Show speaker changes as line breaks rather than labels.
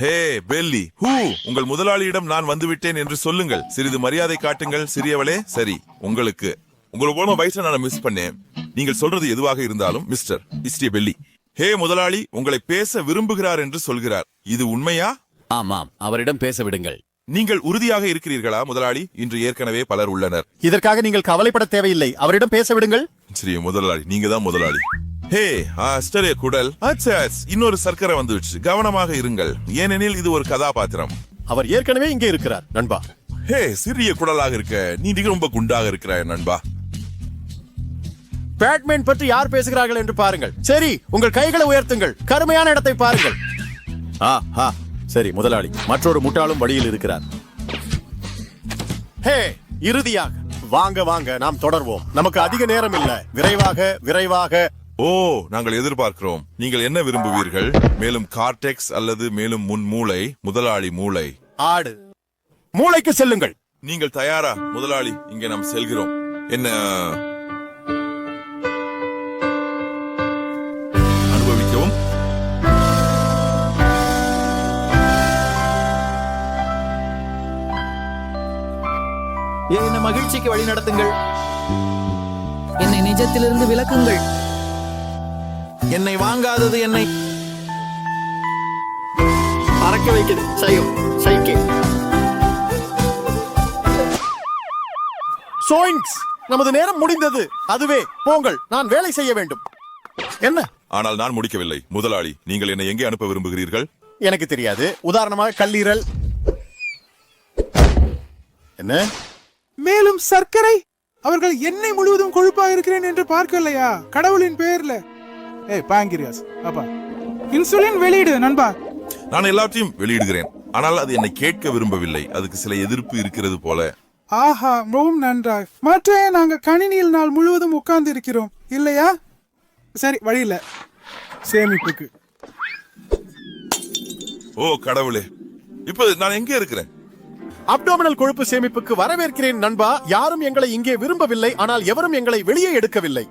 Hey belly who உங்கள் முதலாளியிடம் நான் வந்துவிட்டேன் என்று சொல்லுங்கள். சிறிது மரியாதை காட்டுங்கள் சிறியவளே. சரி உங்களுக்கு உங்களை போன வயசுல நான் மிஸ் பண்ணேன். நீங்கள் சொல்றது எதுவாக இருந்தாலும் மிஸ்டர் இஸ்டிய பெல்லி ஹே முதலாளி உங்களை பேச விரும்புகிறார் என்று சொல்கிறார். இது உண்மையா?
ஆமாம் அவரிடம் பேச விடுங்கள்.
நீங்கள் உறுதியாக இருக்கிறீர்களா முதலாளி? இன்று ஏற்கனவே பலர் உள்ளனர்.
இதற்காக நீங்கள் கவலைப்பட தேவையில்லை. அவரிடம் பேச விடுங்கள்.
சரி முதலாளி நீங்க தான் முதலாளி. ஹே அஸ்டரே குடல். அச்சா, இன்னொரு சர்க்கரை வந்துடுச்சு. கவனமாக இருங்கள். ஏனெனில் இது ஒரு கதாபாத்திரம்.
அவர் ஏற்கனவே இங்கே இருக்கிறார் நண்பா.
ஹே சிறிய குடலாக இருக்க நீ நீ ரொம்ப குண்டாக இருக்கிறாய் நண்பா.
பேட்மேன் பற்றி யார் பேசுகிறார்கள் என்று பாருங்கள். சரி உங்கள் கைகளை உயர்த்துங்கள். கருமையான இடத்தை பாருங்கள். ஆ ஆ சரி முதலாளி. மற்றொரு முட்டாளும் வழியில் இருக்கிறார். ஹே இறுதியாக. வாங்க வாங்க நாம் தொடர்வோம். நமக்கு அதிக நேரம் இல்ல. விரைவாக விரைவாக.
ஓ நாங்கள் எதிர்பார்க்கிறோம். நீங்கள் என்ன விரும்புவீர்கள்? மேலும் கார்டெக்ஸ் அல்லது மேலும் முன் மூளை முதலாளி மூளை.
ஆடு. மூளைக்கு செல்லுங்கள்.
நீங்கள் தயாரா? முதலாளி இங்கே நாம் செல்கிறோம். என்ன? அனுபவிக்கவும்.
என்னை மகிழ்ச்சிக்கு வழி நடத்துங்கள்.
என்னை நிஜத்திலிருந்து விலக்குங்கள்.
என்னை வாங்காதது என்னை. பறக்க வைக்குது. செய்யும் சைக்கிள்
சோயிங்ஸ் நமது நேரம் முடிந்தது. அதுவே போங்கள். நான் வேலை செய்ய வேண்டும். என்ன?
ஆனால் நான் முடிக்கவில்லை. முதலாளி நீங்கள் என்னை எங்கே அனுப்ப விரும்புகிறீர்கள்?
எனக்கு தெரியாது. உதாரணமாக கல்லீரல். என்ன?
மேலும் சர்க்கரை. அவர்கள் எண்ணெய் முழுவதும் கொழுப்பாக இருக்கிறேன் என்று பார்க்கலையா கடவுளின் பெயர்ல ஏய் பாங்கிரியாஸ் அப்பா இன்சுலின் வெளியிடு நண்பா.
நான் எல்லாத்தையும் வெளியிடுகிறேன். ஆனால் அது என்னை கேட்க விரும்பவில்லை. அதுக்கு சில எதிர்ப்பு இருக்கிறது போல.
ஆஹா மிகவும் நன்றாய். மற்ற நாங்க கணினியில் நாள் முழுவதும் உட்கார்ந்து இருக்கிறோம் இல்லையா? சரி வழி இல்ல. சேமிப்புக்கு.
ஓ கடவுளே. இப்ப நான் எங்கே இருக்கிறேன்?
அப்டோமினல் கொழுப்பு சேமிப்புக்கு வரவேற்கிறேன் நண்பா. யாரும் எங்களை இங்கே விரும்பவில்லை ஆனால் எவரும் எங்களை வெளியே எடுக்கவில்லை.